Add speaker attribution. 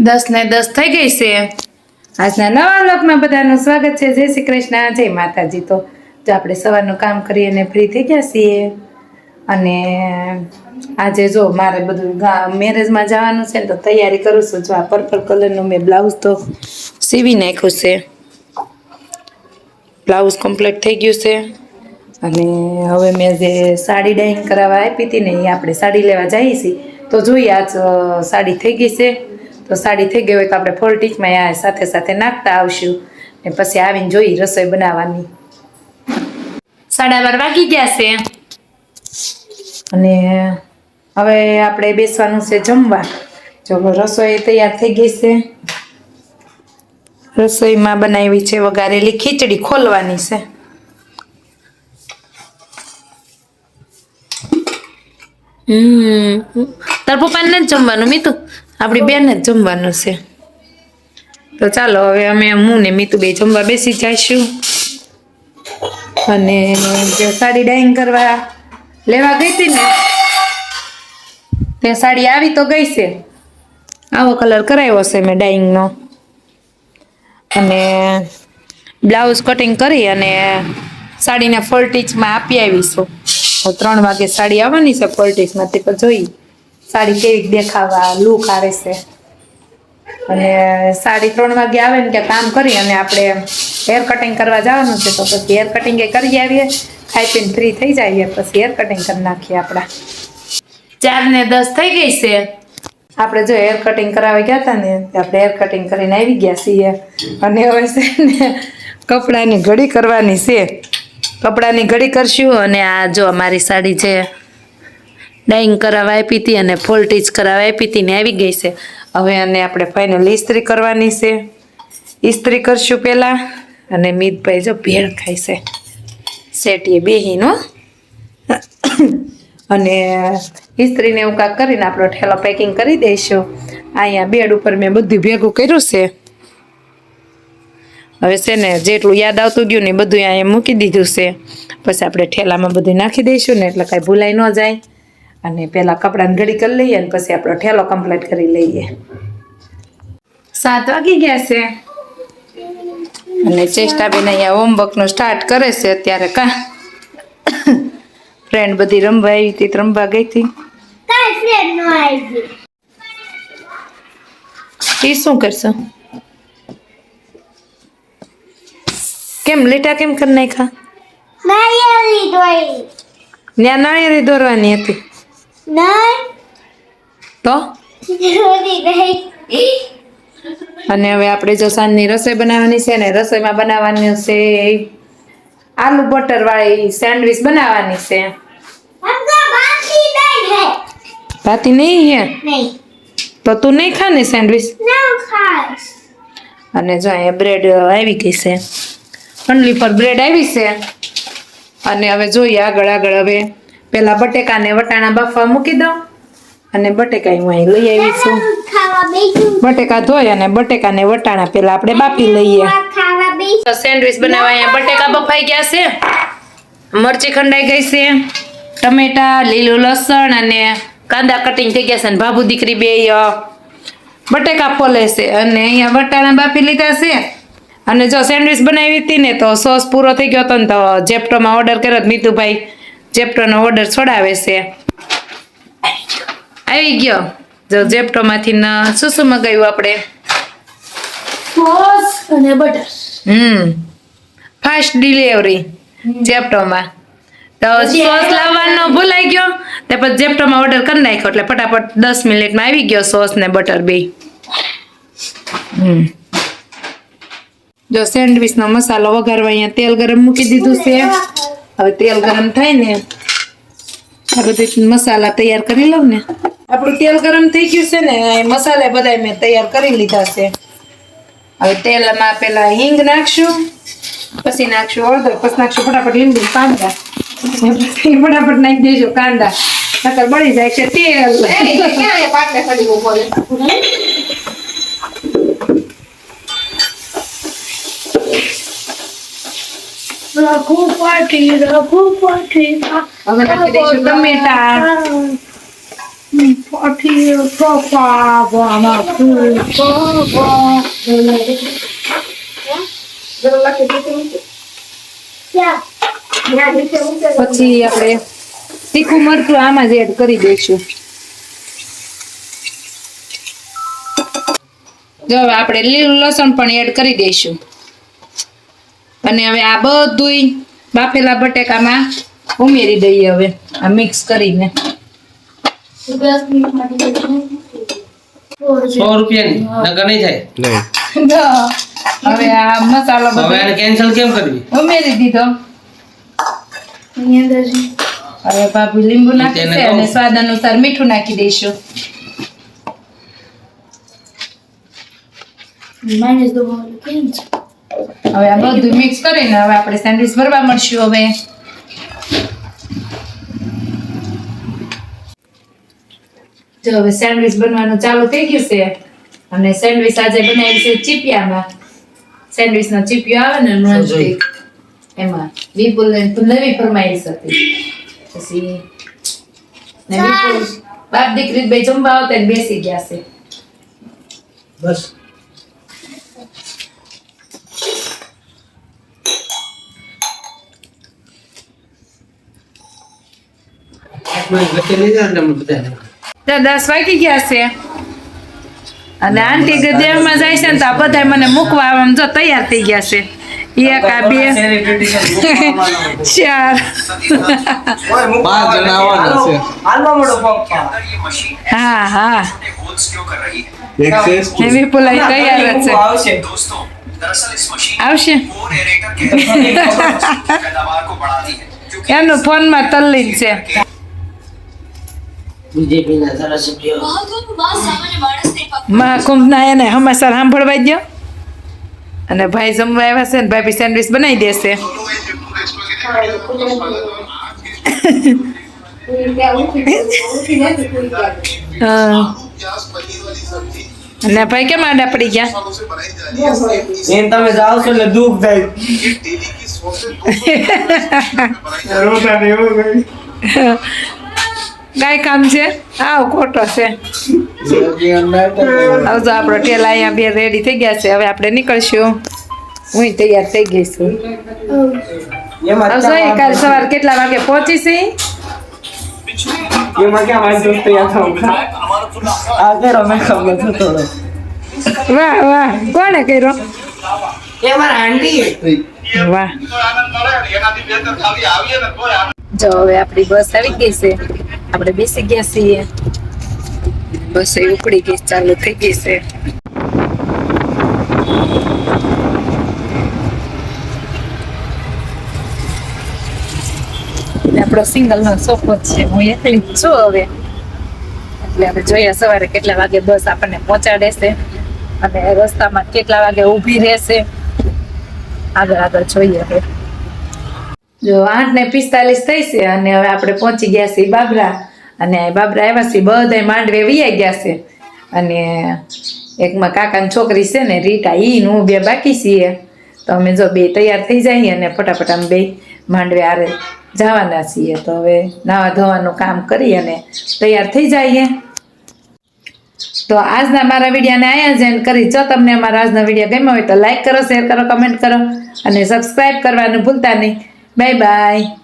Speaker 1: દસ ને દસ થઈ ગઈ છે. આજના નવા લોકમાં બધાનું સ્વાગત છે. જય શ્રી કૃષ્ણ, જય માતાજી. તો જો આપણે સવારનું કામ કરી અને ફ્રી થઈ ગયા છીએ, અને આજે જો મારે બધું મેરેજમાં જવાનું છે ને તો તૈયારી કરું છું. જો આ પર્પલ કલરનું મેં બ્લાઉઝ તો સીવી નાખ્યું છે. બ્લાઉઝ કમ્પ્લીટ થઈ ગયું છે. અને હવે મેં જે સાડી ડાઈંગ કરાવવા આપી હતી ને એ આપણે સાડી લેવા જઈએ છીએ. તો જોઈએ આજ સાડી થઈ ગઈ છે. તો સાડી થઈ ગઈ હોય તો આપણે ફોલ ટીચમાં આ સાથે સાથે નાખતા આવશું. ને પછી આવીને જોઈ રસોઈ બનાવવાની. સાડા બાર વાગી ગયા છે. અને હવે આપણે બેસવાનું છે જમવા. જો રસોઈ તૈયાર થઈ ગઈ છે. રસોઈમાં બનાવી છે વઘારેલી ખીચડી ખોલવાની છે. હમ. તાર પપ્પાને નથી જમવાનું મીતુ? આપણી બેન જ જમવાનું છે. તો ચાલો, હવે અમે હું ને મીતુ બે જમવા બેસી જઈશું. અને જે સાડી ડાઈંગ કરવા લેવા ગઈ હતી ને, તે સાડી આવી તો ગઈ છે. આવો કલર કરાવ્યો છે મેં ડાઈંગનો અને બ્લાઉઝ કટિંગ કરી અને સાડીને ફોલ્ટીચમાં આપી આવીશું. ત્રણ વાગે સાડી આવવાની છે ફોલ્ટીચમાં તે પણ જોઈ. સાડી કેવી દેખાવા લુક આવે છે. અને સાડી ત્રણ વાગે આવે ને કે કામ કરી અને આપણે હેર કટિંગ કરવા જવાનું છે તો પછી હેર કટિંગ એ કરી આવીએ. ખાઈ પીને ફ્રી થઈ જઈએ પછી હેર કટિંગ કરી નાખીએ આપણા. ચાર ને દસ થઈ ગઈ છે? આપણે જો હેર કટિંગ કરાવી ગયા હતા ને આપણે હેર કટિંગ કરીને આવી ગયા છીએ. અને હવે છે ને કપડાની ઘડી કરવાની છે. કપડાની ઘડી કરશું અને આ જો અમારી સાડી છે ડાઈંગ કરાવવા આપી હતી અને ફોલ ટીચ કરાવવા આપી હતી ને આવી ગઈ છે. હવે અને આપણે ફાઇનલ ઇસ્ત્રી કરવાની છે. ઇસ્ત્રી કરશું પહેલાં અને મીતભાઈ જો ભેળ ખાય છે. શેટીએ બેહીનો અને ઇસ્ત્રીને એવું કાંક કરીને આપણો ઠેલો પેકિંગ કરી દઈશું. અહીંયા બેડ ઉપર મેં બધું ભેગું કર્યું છે. હવે છે ને જેટલું યાદ આવતું ગયું ને બધું અહીંયા મૂકી દીધું છે. પછી આપણે ઠેલામાં બધું નાખી દઈશું ને એટલે કાંઈ ભૂલાઈ ન જાય. અને પહેલાં કપડાની ઘડી કરી લઈએ અને પછી આપણો ઠેલો કમ્પ્લીટ કરી લઈએ. સાત વાગી ગયા છે. અને ચેષ્ટાબેન અહીંયા હોમવર્કનું સ્ટાર્ટ કરે છે અત્યારે કા? ફ્રેન્ડ બધી રમવા આવી હતી રમવા ગઈ હતી. એ શું કરશો? કેમ લીટા કેમ કરી નાખ્યા? નાળિયેરી દોરવાની હતી.
Speaker 2: નહીં.
Speaker 1: તો? અને હવે આપણે જો સાંજની રસોઈ બનાવવાની છે ને રસોઈમાં બનાવવાની છે આલુ બટર વાળી સેન્ડવિચ બનાવવાની છે. ભાતી નહીં હે. તો તું નહીં ખા ને સેન્ડવિચ અને જો અહીંયા બ્રેડ આવી ગઈ છે. ઓનલી પર બ્રેડ આવી છે. અને હવે જોઈએ આગળ આગળ હવે. પેલા બટેકાને વટાણા બાફવા મૂકી દઉં અને બટેકા હું અહીં લઈ આવી છું. બટેકા ધોઈ અને બટેકાને વટાણા પેલા આપણે બાફી લઈએ.
Speaker 2: તો
Speaker 1: સેન્ડવિચ બનાવવા અહીંયા બટેકા બફાઈ ગયા છે. મરચી ખંડાઈ ગઈ છે. ટમેટા લીલું લસણ અને કાંદા કટિંગ થઈ ગયા છે અને ભાભુ દીકરી બે બટેકા ફોલે છે. અને અહીંયા વટાણા બાફી લીધા છે. અને જો સેન્ડવિચ બનાવી હતી ને તો સોસ પૂરો થઈ ગયો હતો ને તો જેપ્ટોમાં ઓર્ડર કર્યો મીતુભાઈ. જેપ્ટોનો ઓર્ડર છોડાવે છે. આવી ગયો. જો જેપ્ટોમાંથી ન- શું શું મગાવ્યું આપણે?
Speaker 2: સોસ અને બટર
Speaker 1: હમ. ફાસ્ટ ડિલિવરી જેપ્ટોમાં તો સોસ લાવવાનો ભૂલાઈ ગયો. તે પછી જેપ્ટોમાં ઓર્ડર કરી નાખ્યો. એટલે ફટાફટ દસ મિનિટમાં આવી ગયો સોસ ને બટર બે. જો સેન્ડવિચનો મસાલો વઘારવા અહીંયા તેલ ગરમ મૂકી દીધું છે. હવે તેલ ગરમ થાય ને આ બધું મસાલા તૈયાર કરી લઉં ને. આપણું તેલ ગરમ થઈ ગયું છે ને મસાલા બધા મેં તૈયાર કરી લીધા છે. હવે તેલમાં પેલા હિંગ નાખશું પછી નાખશું હળદર પછી નાખશું ફટાફટ લીંબુ કાંદા. પછી ફટાફટ નાખી દેજો કાંદા. નકર બળી જાય છે તેલ.
Speaker 2: રઘુ પાટી રઘુ પાટી
Speaker 1: હવે નાખી દઈશું ટમેટા પાટી પપ્પા વાના પપ્પા
Speaker 2: ક્યાં ના નીચે મૂકે
Speaker 1: પછી આપણે તીખું મરચું આમાં જ એડ કરી દઈશું. જો આપણે લીલું લસણ પણ એડ કરી દઈશું. અને હવે આ બધુંય બાફેલા બટેકામાં ઉમેરી દઈએ હવે આ મિક્સ કરીને.
Speaker 3: સો રૂપિયાની? નહીં થાય?
Speaker 1: હવે આ મસાલો
Speaker 3: હવે કેન્સલ કેમ કરવી?
Speaker 1: ઉમેરી દીધો. હવે બાપુ લીંબુ નાખી
Speaker 3: તેને
Speaker 1: છે
Speaker 3: કહું.
Speaker 1: અને સ્વાદ અનુસાર મીઠું નાખી દઈશું. હવે આ બધું મિક્સ કરીને હવે આપણે સેન્ડવિચ ભરવા મળશું હવે. જો હવે સેન્ડવિચ બનવાનું ચાલુ થઈ ગયું છે અને સેન્ડવિચ આજે બનાવી છે ચીપિયામાં. સેન્ડવિચ નો ચીપિયો આવે ને નોન સ્ટિક એમાં વિપુલ ને નવી ફરમાઈશ હતી પછી ને વિપુલ બાપ દીકરી બે જમવા આવતા બેસી ગયા છે.
Speaker 3: બસ એક મિનિટ વચ્ચે નહીં જાય ને તમે બધાને.
Speaker 1: તો વાગી ગયા છે. અને આંટી ગધેડમાં જાય છે ને તો બધા મને મૂકવા આમ જો તૈયાર થઈ ગયા છે. એક આ બે ચાર. હા હા. વિપુલાઈ તૈયાર છે. આવશે. એમનું ફોનમાં તલ્લીન છે.
Speaker 3: બીજેપીના ધારાસભ્ય.
Speaker 1: મહાકુંભના એને હમાસર સાંભળવા દો અને ભાઈ જમવા આવ્યા છે ને ભાભી સેન્ડવિચ બનાવી દેશે. હા. અને ભાઈ કેમ આડા પડી ગયા?
Speaker 4: એમ તમે જાઓ છો એટલે દુઃખ થાય.
Speaker 1: કાંઈ કામ છે? આવ ખોટો છે. આવજો આપણો ટેલા અહીંયા બે રેડી થઈ ગયા છે. હવે આપણે નીકળશું. હું તૈયાર થઈ ગઈ છું. એ કાલ સવાર કેટલા વાગે પહોંચી છે?
Speaker 4: એમાં ક્યાં મારી દોસ્ત ખબર
Speaker 1: વાહ વાહ. કોણે કર્યો?
Speaker 4: એ મારા આંટી.
Speaker 1: વાહ. જો હવે આપણી બસ આવી ગઈ છે. આપણે બેસી ગયા છીએ. બસ એ ઉપડી ગઈ, ચાલુ થઈ ગઈ છે. આપણો સિંગલ નો સોફો છે. હું એકલી છું હવે. એટલે હવે જોઈએ સવારે કેટલા વાગે બસ આપણને પહોંચાડે છે. અને રસ્તામાં કેટલા વાગે ઊભી રહેશે. આગળ આગળ જોઈએ હવે. જો આઠ ને પિસ્તાલીસ થઈ છે અને હવે આપણે પહોંચી ગયા છીએ બાબરા. અને બાબરા આવ્યા છીએ બધાય માંડવે વિયા ગયા છે. અને એકમાં કાકાની છોકરી છે ને, રીટા ઈ હું બે બાકી છીએ. તો અમે જો બે તૈયાર થઈ જઈએ અને ફટાફટ અમે બે માંડવે આરે જવાના છીએ. તો હવે નાવા ધોવાનું કામ કરી અને તૈયાર થઈ જઈએ. તો આજના મારા વિડીયાને અહીંયા જ end કરી. જો તમને અમારા આજનો વીડિયો ગમ્યો હોય તો લાઈક કરો શેર કરો કમેન્ટ કરો અને સબસ્ક્રાઈબ કરવાનું ભૂલતા નહીં. Bye-bye!